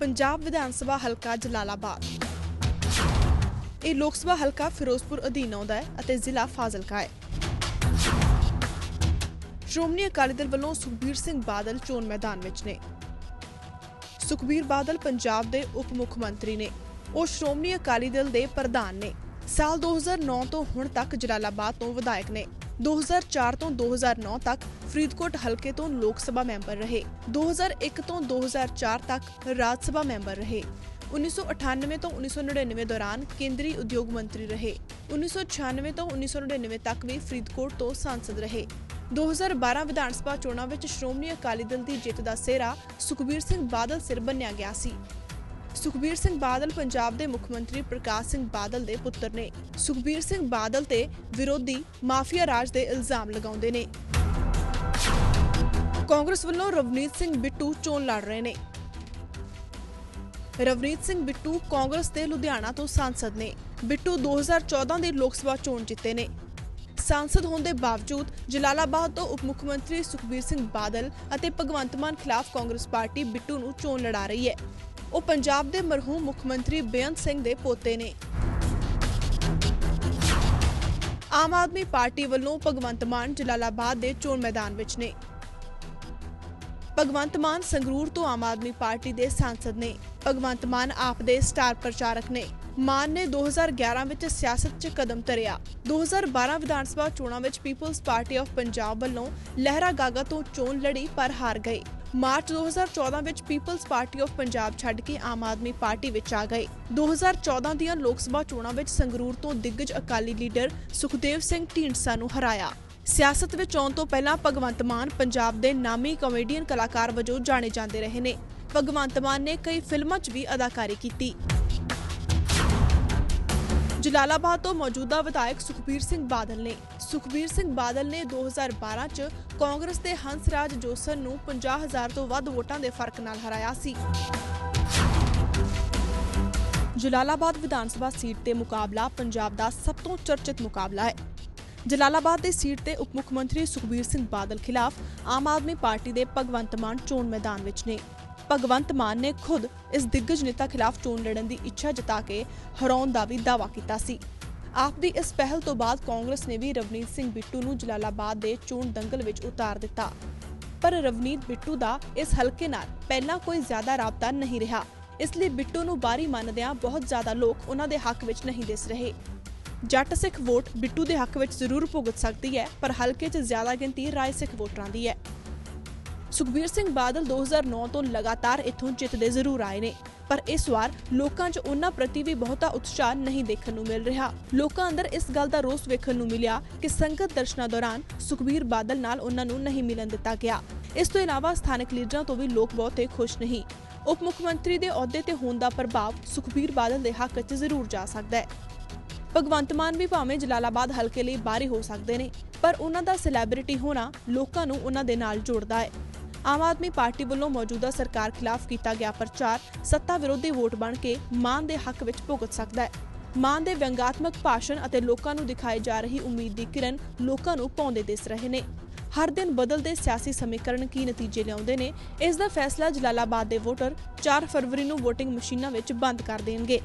ਪੰਜਾਬ ਵਿਧਾਨ ਸਭਾ ਹਲਕਾ ਜਲਾਲਾਬਾਦ। ਇਹ ਲੋਕ ਸਭਾ ਹਲਕਾ ਫਿਰੋਜ਼ਪੁਰ ਅਧੀਨ ਆਉਂਦਾ ਹੈ ਅਤੇ ਜ਼ਿਲ੍ਹਾ ਫਾਜ਼ਿਲਕਾ ਹੈ। ਸ਼੍ਰੋਮਣੀ ਅਕਾਲੀ ਦਲ ਵੱਲੋਂ ਸੁਖਬੀਰ ਸਿੰਘ ਬਾਦਲ ਚੋਣ ਮੈਦਾਨ ਵਿੱਚ ਨੇ। ਸੁਖਬੀਰ ਬਾਦਲ ਪੰਜਾਬ ਦੇ ਉਪ ਮੁੱਖ ਮੰਤਰੀ ਨੇ। ਉਹ ਸ਼੍ਰੋਮਣੀ ਅਕਾਲੀ ਦਲ ਦੇ ਪ੍ਰਧਾਨ ਨੇ। ਸਾਲ 2009 ਤੋਂ ਹੁਣ ਤੱਕ ਜਲਾਲਾਬਾਦ ਤੋਂ ਵਿਧਾਇਕ ਨੇ। 2004 ਤੋਂ 2009 ਤੱਕ ਫਰੀਦਕੋਟ ਹਲਕੇ ਤੋਂ ਲੋਕ ਸਭਾ ਮੈਂਬਰ ਰਹੇ। 2001 ਤੋਂ 2004 ਤੱਕ ਰਾਜ ਸਭਾ ਮੈਂਬਰ ਰਹੇ। 1998 ਤੋਂ 1999 ਦੌਰਾਨ ਕੇਂਦਰੀ ਉਦਯੋਗ ਮੰਤਰੀ ਰਹੇ। 1996 ਤੋਂ 1999 ਤੱਕ ਵੀ ਫਰੀਦਕੋਟ ਤੋਂ ਸਾਂਸਦ ਰਹੇ। 2012 ਵਿਧਾਨ ਸਭਾ ਚੋਣਾਂ ਵਿੱਚ ਸ਼੍ਰੋਮਣੀ ਅਕਾਲੀ ਦਲ ਦੀ ਜਿੱਤ ਦਾ ਸਿਹਰਾ ਸੁਖਬੀਰ ਸਿੰਘ ਬਾਦਲ ਸਿਰ ਬੰਨਿਆ ਗਿਆ ਸੀ। ਸੁਖਬੀਰ ਸਿੰਘ ਬਾਦਲ ਪੰਜਾਬ ਦੇ ਮੁੱਖ ਮੰਤਰੀ ਪ੍ਰਕਾਸ਼ ਸਿੰਘ ਬਾਦਲ ਦੇ ਪੁੱਤਰ ਨੇ। ਸੁਖਬੀਰ ਸਿੰਘ ਬਾਦਲ ਤੇ ਵਿਰੋਧੀ ਮਾਫੀਆ ਰਾਜ ਦੇ ਇਲਜ਼ਾਮ ਲਗਾਉਂਦੇ ਨੇ। ਕਾਂਗਰਸ ਵੱਲੋਂ ਰਵਨੀਤ ਸਿੰਘ ਬਿੱਟੂ ਚੋਣ ਲੜ ਰਹੇ ਨੇ। ਰਵਨੀਤ ਸਿੰਘ ਬਿੱਟੂ ਕਾਂਗਰਸ ਦੇ ਲੁਧਿਆਣਾ ਤੋਂ ਸਾਂਸਦ ਨੇ। ਬਿੱਟੂ 2014 ਦੇ ਲੋਕ ਸਭਾ ਚੋਣ ਜਿੱਤੇ ਨੇ। ਸਾਂਸਦ ਹੋਣ ਦੇ ਬਾਵਜੂਦ ਜਲਾਲਾਬਾਦ ਤੋਂ ਉਪ ਮੁੱਖ ਮੰਤਰੀ ਸੁਖਬੀਰ ਸਿੰਘ ਬਾਦਲ ਅਤੇ ਭਗਵੰਤ ਮਾਨ ਖਿਲਾਫ ਕਾਂਗਰਸ ਪਾਰਟੀ ਬਿੱਟੂ ਨੂੰ ਚੋਣ ਲੜਾ ਰਹੀ ਹੈ। ਉਹ ਪੰਜਾਬ ਦੇ ਮਰਹੂਮ ਮੁੱਖ ਮੰਤਰੀ ਬੇਅੰਤ ਸਿੰਘ ਦੇ ਪੋਤੇ ਨੇ। ਆਮ ਆਦਮੀ ਪਾਰਟੀ ਵੱਲੋਂ ਭਗਵੰਤ ਮਾਨ ਜਲਾਲਾਬਾਦ ਦੇ ਚੋਣ ਮੈਦਾਨ ਵਿੱਚ ਨੇ। ਭਗਵੰਤ ਮਾਨ ਸੰਗਰੂਰ ਤੋਂ ਆਮ ਆਦਮੀ ਪਾਰਟੀ ਦੇ ਸਾਂਸਦ ਨੇ। ਭਗਵੰਤ ਮਾਨ ਆਪ ਦੇ ਸਟਾਰ ਪ੍ਰਚਾਰਕ ਨੇ। ਮਾਨ ਨੇ 2011 ਵਿੱਚ ਸਿਆਸਤ 'ਚ ਕਦਮ ਧਰਿਆ। 2012 ਵਿਧਾਨ ਸਭਾ ਚੋਣਾਂ ਵਿੱਚ ਪੀਪਲਜ਼ ਪਾਰਟੀ ਆਫ ਪੰਜਾਬ ਵੱਲੋਂ ਲਹਿਰਾ ਗਾਗਾ ਤੋਂ ਚੋਣ ਲੜੀ ਪਰ ਹਾਰ ਗਏ। ਮਾਰਚ 2014 ਵਿੱਚ ਪੀਪਲਜ਼ ਪਾਰਟੀ ਆਫ ਪੰਜਾਬ ਛੱਡ ਕੇ ਆਮ ਆਦਮੀ ਪਾਰਟੀ ਵਿੱਚ ਆ ਗਏ। 2014 ਦੀਆਂ ਲੋਕ ਸਭਾ ਚੋਣਾਂ ਵਿੱਚ ਸੰਗਰੂਰ ਤੋਂ ਦਿੱਗਜ ਅਕਾਲੀ ਲੀਡਰ ਸੁਖਦੇਵ ਸਿੰਘ ਢੀਂਡਸਾ ਨੂੰ ਹਰਾਇਆ। ਸਿਆਸਤ ਵਿੱਚ ਆਉਣ ਤੋਂ ਪਹਿਲਾਂ ਭਗਵੰਤ ਮਾਨ ਪੰਜਾਬ ਦੇ ਨਾਮੀ ਕਾਮੇਡੀਅਨ ਕਲਾਕਾਰ ਵਜੋਂ ਜਾਣੇ ਜਾਂਦੇ ਰਹੇ ਨੇ। ਭਗਵੰਤ ਮਾਨ ਨੇ ਕਈ ਫਿਲਮਾਂ 'ਚ ਵੀ ਅਦਾਕਾਰੀ ਕੀਤੀ। ਜਲਾਲਾਬਾਦ ਤੋਂ ਮੌਜੂਦਾ ਵਿਧਾਇਕ ਸੁਖਬੀਰ ਸਿੰਘ ਬਾਦਲ ਨੇ। ਸੁਖਬੀਰ ਸਿੰਘ ਬਾਦਲ ਨੇ 2012 ਚ ਕਾਂਗਰਸ ਦੇ ਹੰਸਰਾਜ ਜੋਸਨ ਨੂੰ 50000 ਤੋਂ ਵੱਧ ਵੋਟਾਂ ਦੇ ਫ਼ਰਕ ਨਾਲ ਹਰਾਇਆ ਸੀ। ਜਲਾਲਾਬਾਦ ਵਿਧਾਨ ਸਭਾ ਸੀਟ ਤੇ ਮੁਕਾਬਲਾ ਪੰਜਾਬ ਦਾ ਸਭ ਤੋਂ ਚਰਚਿਤ ਮੁਕਾਬਲਾ ਹੈ। ਜਲਾਲਾਬਾਦ ਦੀ ਸੀਟ ਤੇ ਉਪ ਮੁੱਖ ਮੰਤਰੀ ਸੁਖਬੀਰ ਸਿੰਘ ਬਾਦਲ ਖਿਲਾਫ ਆਮ ਆਦਮੀ ਪਾਰਟੀ ਦੇ ਭਗਵੰਤ ਮਾਨ ਚੋਣ ਮੈਦਾਨ ਵਿੱਚ ਨੇ। ਭਗਵੰਤ ਮਾਨ ਨੇ ਖੁਦ ਇਸ ਦਿੱਗਜ ਨੇਤਾ ਖਿਲਾਫ ਚੋਣ ਲੜਨ ਦੀ ਇੱਛਾ ਜਤਾ ਕੇ ਹਰਾਉਣ ਦਾ ਵੀ ਦਾਅਵਾ ਕੀਤਾ ਸੀ। ਆਪ ਦੀ ਇਸ ਪਹਿਲ ਤੋਂ ਬਾਅਦ ਕਾਂਗਰਸ ਨੇ ਵੀ ਰਵਨੀਤ ਸਿੰਘ ਬਿੱਟੂ ਨੂੰ ਜਲਾਲਾਬਾਦ ਦੇ ਚੋਣ ਦੰਗਲ ਵਿੱਚ ਉਤਾਰ ਦਿੱਤਾ। ਪਰ ਰਵਨੀਤ ਬਿੱਟੂ ਦਾ ਇਸ ਹਲਕੇ ਨਾਲ ਪਹਿਲਾਂ ਕੋਈ ਜ਼ਿਆਦਾ ਰਾਬਤਾ ਨਹੀਂ ਰਿਹਾ। ਇਸ ਲਈ ਬਿੱਟੂ ਨੂੰ ਬਾਰੀ ਮੰਨਦਿਆਂ ਬਹੁਤ ਜ਼ਿਆਦਾ ਲੋਕ ਉਹਨਾਂ ਦੇ ਹੱਕ ਵਿੱਚ ਨਹੀਂ ਦਿਸ ਰਹੇ। ਜੱਟ ਸਿੱਖ ਵੋਟ ਬਿੱਟੂ ਦੇ ਹੱਕ ਵਿੱਚ ਜ਼ਰੂਰ ਭੁਗਤ ਸਕਦੀ ਹੈ, ਪਰ ਹਲਕੇ 'ਚ ਜ਼ਿਆਦਾ ਗਿਣਤੀ ਰਾਏ ਸਿੱਖ ਵੋਟਰਾਂ ਦੀ ਹੈ। ਸੁਖਬੀਰ ਸਿੰਘ ਬਾਦਲ 2009 ਤੋਂ ਲਗਾਤਾਰ ਇੱਥੋਂ ਜਿੱਤਦੇ ਜ਼ਰੂਰ ਆਏ ਨੇ। ਪਰ ਇਸ ਵਾਰ ਲੋਕਾਂ 'ਚ ਉਹਨਾਂ ਪ੍ਰਤੀ ਵੀ ਬਹੁਤਾ ਉਤਸ਼ਾਹ ਨਹੀਂ ਦੇਖਣ ਨੂੰ ਮਿਲ ਰਿਹਾ। ਲੋਕਾਂ ਅੰਦਰ ਇਸ ਗੱਲ ਦਾ ਰੋਸ ਵੇਖਣ ਨੂੰ ਮਿਲਿਆ ਕਿ ਸੰਗਤ ਦਰਸ਼ਨਾਂ ਦੌਰਾਨ ਸੁਖਬੀਰ ਬਾਦਲ ਨਾਲ ਉਹਨਾਂ ਨੂੰ ਨਹੀਂ ਮਿਲਣ ਦਿੱਤਾ ਗਿਆ। ਇਸ ਤੋਂ ਇਲਾਵਾ ਸਥਾਨਕ ਲੀਡਰਾਂ ਤੋਂ ਵੀ ਲੋਕ ਬਹੁਤੇ ਖੁਸ਼ ਨਹੀਂ। ਉਪ ਮੁੱਖ ਮੰਤਰੀ ਦੇ ਅਹੁਦੇ ਤੇ ਹੋਣ ਦਾ ਪ੍ਰਭਾਵ ਸੁਖਬੀਰ ਬਾਦਲ ਦੇ ਹੱਕ 'ਚ ਜ਼ਰੂਰ ਜਾ ਸਕਦਾ ਹੈ। ਭਗਵੰਤ ਮਾਨ ਵੀ ਭਾਵੇਂ ਜਲਾਲਾਬਾਦ ਹਲਕੇ ਲਈ ਬਾਹਰੀ ਹੋ ਸਕਦੇ ਨੇ, ਪਰ ਉਹਨਾਂ ਦਾ ਸੈਲੈਬ੍ਰਿਟੀ ਹੋਣਾ ਲੋਕਾਂ ਨੂੰ ਉਹਨਾਂ ਦੇ ਨਾਲ ਜੋੜਦਾ ਹੈ। ਆਮ ਆਦਮੀ ਪਾਰਟੀ ਵੱਲੋਂ ਮੌਜੂਦਾ ਸਰਕਾਰ ਖਿਲਾਫ ਕੀਤਾ ਗਿਆ ਪ੍ਰਚਾਰ ਸੱਤਾ ਵਿਰੋਧੀ ਵੋਟ ਬਣ ਕੇ ਮਾਨ ਦੇ ਹੱਕ ਵਿੱਚ ਭੁਗਤ ਸਕਦਾ ਹੈ। ਮਾਨ ਦੇ ਵਿਅੰਗਾਤਮਕ ਭਾਸ਼ਣ ਅਤੇ ਲੋਕਾਂ ਨੂੰ ਦਿਖਾਈ ਜਾ ਰਹੀ ਉਮੀਦ ਦੀ ਕਿਰਨ ਲੋਕਾਂ ਨੂੰ ਪਾਉਂਦੇ ਦਿਸ ਰਹੇ ਨੇ। ਹਰ ਦਿਨ ਬਦਲਦੇ ਸਿਆਸੀ ਸਮੀਕਰਨ ਕੀ ਨਤੀਜੇ ਲਿਆਉਂਦੇ ਨੇ? ਇਸ ਦਾ ਫੈਸਲਾ ਜਲਾਲਾਬਾਦ ਦੇ ਵੋਟਰ 4 ਫਰਵਰੀ ਨੂੰ VOTING ਮਸ਼ੀਨਾਂ ਵਿੱਚ ਬੰਦ ਕਰ ਦੇਣਗੇ।